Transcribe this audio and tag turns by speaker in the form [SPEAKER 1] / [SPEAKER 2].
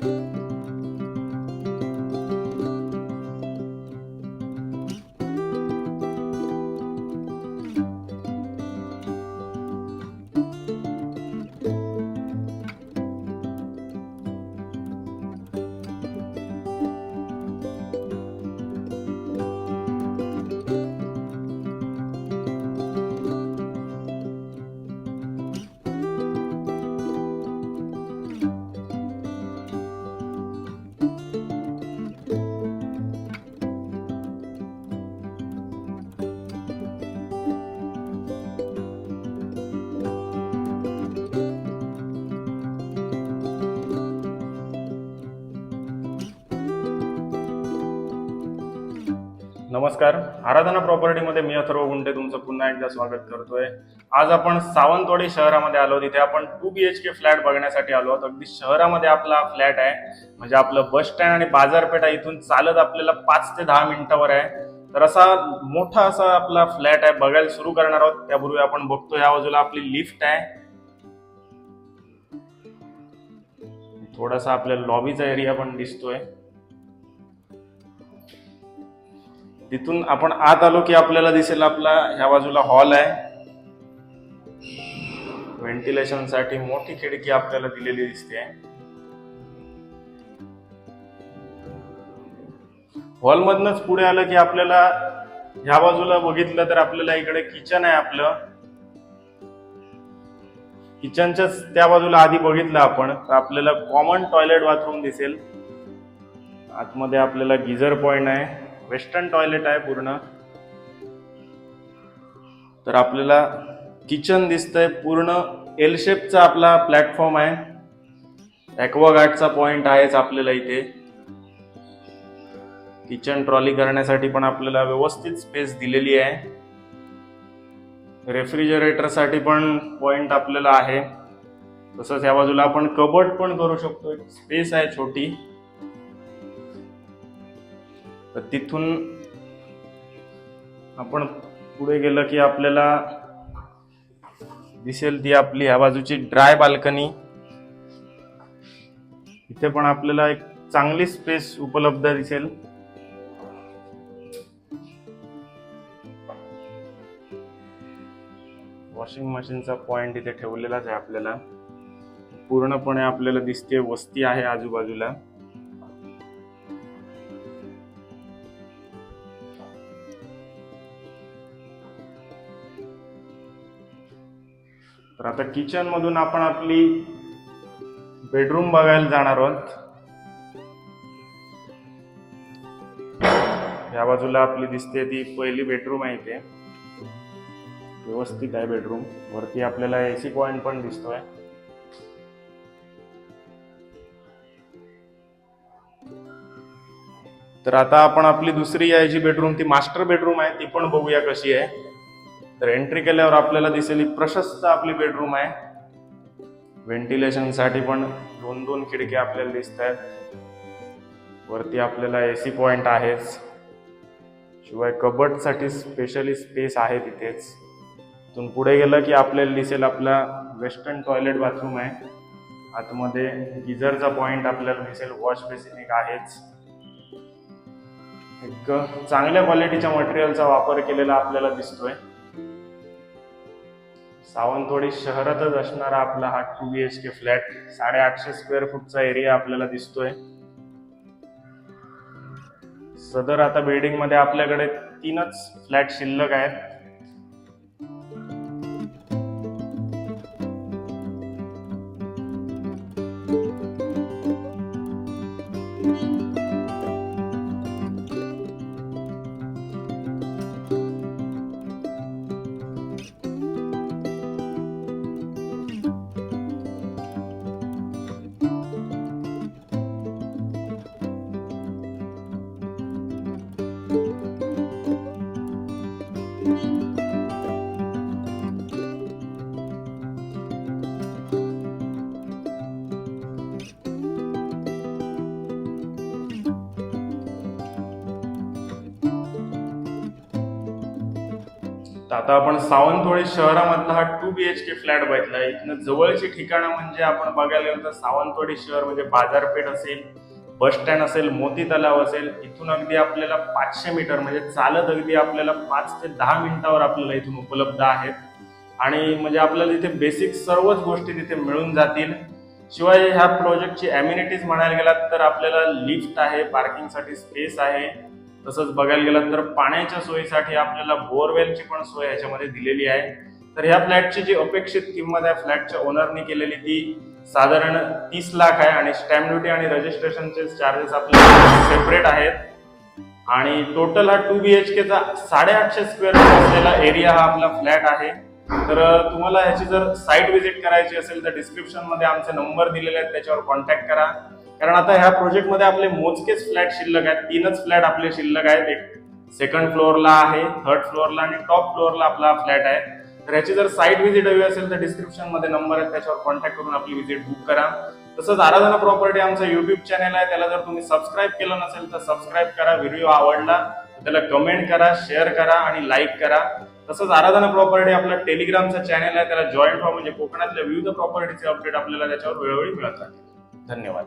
[SPEAKER 1] Thank you. नमस्कार. आराधना प्रॉपर्टीमध्ये मी अथर्व गुंडे तुमचं पुन्हा एकदा स्वागत करतोय. आज आपण सावंतवाडी शहरामध्ये आलो. तिथे आपण two B H K flat बघण्यासाठी आलो आहोत. अगदी शहरामध्ये आपला फ्लॅट आहे. म्हणजे आपलं बस स्टँड आणि बाजारपेठ आहे इथून चालत आपल्याला पाच ते दहा मिनिटावर आहे. तर असा मोठा असा आपला फ्लॅट आहे. बघायला सुरू करणार आहोत. त्यापूर्वी आपण बघतो या बाजूला आपली लिफ्ट आहे. थोडासा आपल्या लॉबीचा एरिया पण दिसतोय. तिथून आपण आत आलो की आपल्याला दिसेल आपला ह्या बाजूला हॉल आहे. व्हेंटिलेशनसाठी मोठी खिडकी आपल्याला दिलेली दिसते. हॉलमधनच पुढे आलं की आपल्याला ह्या बाजूला बघितलं तर आपल्याला इकडे किचन आहे आपलं. किचनच्याच त्या बाजूला आधी बघितलं आपण तर आपल्याला कॉमन टॉयलेट बाथरूम दिसेल. आतमध्ये आपल्याला गिझर पॉइंट आहे. वेस्टर्न टॉयलेट आहे पूर्ण. तर आपल्याला किचन दिसतंय पूर्ण. एल शेपचा आपला प्लॅटफॉर्म आहे. ॲक्वागार्डचा पॉइंट आहेच आपल्याला इथे. किचन ट्रॉली करण्यासाठी पण आपल्याला व्यवस्थित स्पेस दिलेली आहे. रेफ्रिजरेटरसाठी पण पॉइंट आपल्याला आहे. तसंच या बाजूला आपण कबर्ड पण करू शकतो स्पेस आहे छोटी. तर तिथून आपण पुढे गेलं की आपल्याला दिसेल ती आपली ह्या बाजूची ड्राय बाल्कनी इथे पण आपल्याला एक चांगली स्पेस उपलब्ध दिसेल. वॉशिंग मशीनचा पॉइंट इथे ठेवलेलाच आहे आपल्याला. पूर्णपणे आपल्याला दिसते वस्ती आहे आजूबाजूला. तर आता किचन मधून आपण आपली बेडरूम बघायला जाणार आहोत. या बाजूला आपली दिसते ती पहिली बेडरूम आहे इथे. व्यवस्थित आहे बेडरूम वरती आपल्याला एसी पॉइंट पण दिसतोय. तर आता आपण आपली दुसरी आहे जी बेडरूम ती मास्टर बेडरूम आहे ती पण बघूया कशी आहे. तर एंट्री केल्यावर आपल्याला दिसेल ही प्रशस्त आपली बेडरूम आहे. व्हेंटिलेशनसाठी पण दोन दोन खिडक्या आपल्याला दिसत आहेत. वरती आपल्याला ए सी पॉइंट आहेच. शिवाय कबर्डसाठी स्पेशली स्पेस आहे तिथेच. तिथून पुढे गेलं की आपल्याला दिसेल आपला वेस्टर्न टॉयलेट बाथरूम आहे. आतमध्ये गिझरचा पॉइंट आपल्याला दिसेल वॉश बेसिन एक आहेच. एक चांगल्या क्वालिटीच्या मटेरियलचा वापर केलेला आपल्याला दिसतोय. सावंतवाडी शहरातच असणारा आपला हा two B H K flat साडेआठशे स्क्वेअर फूटचा एरिया आपल्याला दिसतोय. सदर आता बिल्डिंगमध्ये आपल्याकडे तीनच फ्लॅट शिल्लक आहेत. thank you तर आता आपण सावंतवाडी शहरामधला हा two B H K flat बघितला. इथनं जवळची ठिकाणं म्हणजे आपण बघायला गेलो तर सावंतवाडी शहर म्हणजे बाजारपेठ असेल बस स्टँड असेल मोती तलाव असेल इथून अगदी आपल्याला पाचशे मीटर म्हणजे चालत अगदी आपल्याला पाच ते दहा मिनिटावर आपल्याला इथून उपलब्ध आहेत. आणि म्हणजे आपल्याला इथे बेसिक सर्वच गोष्टी तिथे मिळून जातील. शिवाय ह्या प्रोजेक्टची अम्युनिटीज म्हणायला गेलात तर आपल्याला लिफ्ट आहे पार्किंगसाठी स्पेस आहे. तसंच बघायला गेलात तर पाण्याच्या सोयीसाठी आपल्याला बोरवेलची पण सोय ह्याच्यामध्ये दिलेली आहे. तर ह्या फ्लॅटची जी अपेक्षित किंमत आहे फ्लॅटच्या ओनरनी केलेली ती साधारण तीस लाख आहे आणि स्टॅम्प ड्युटी आणि रजिस्ट्रेशनचे चार्जेस आपले सेपरेट आहेत. आणि टोटल हा टू बी एच केचा साडेआठशे स्क्वेअर फीट असलेला एरिया हा आपला फ्लॅट आहे. तर तुम्हाला ह्याची जर साईट व्हिजिट करायची असेल तर डिस्क्रिप्शनमध्ये आमचे नंबर दिलेले आहेत त्याच्यावर कॉन्टॅक्ट करा. कारण आता ह्या प्रोजेक्टमध्ये आपले मोजकेच फ्लॅट शिल्लक आहेत. तीनच फ्लॅट आपले शिल्लक आहेत. एक सेकंड फ्लोअरला आहे थर्ड फ्लोअरला आणि टॉप फ्लोअरला आपला फ्लॅट आहे. तर ह्याची जर साईट व्हिजिट हवी असेल तर डिस्क्रिप्शनमध्ये नंबर आहे त्याच्यावर कॉन्टॅक्ट करून आपली व्हिजिट बुक करा. तसंच आराधना प्रॉपर्टी आमचं युट्यूब चॅनल आहे. त्याला जर तुम्ही सबस्क्राईब केलं नसेल तर सबस्क्राईब करा. व्हिडिओ आवडला तर त्याला कमेंट करा शेअर करा आणि लाईक करा. तसंच आराधना प्रॉपर्टी आपला टेलिग्रामचा चॅनल आहे. त्याला जॉईन व्हा. म्हणजे कोकणातल्या विविध प्रॉपर्टीचे अपडेट आपल्याला त्याच्यावर वेळोवेळी मिळत राहतील. धन्यवाद.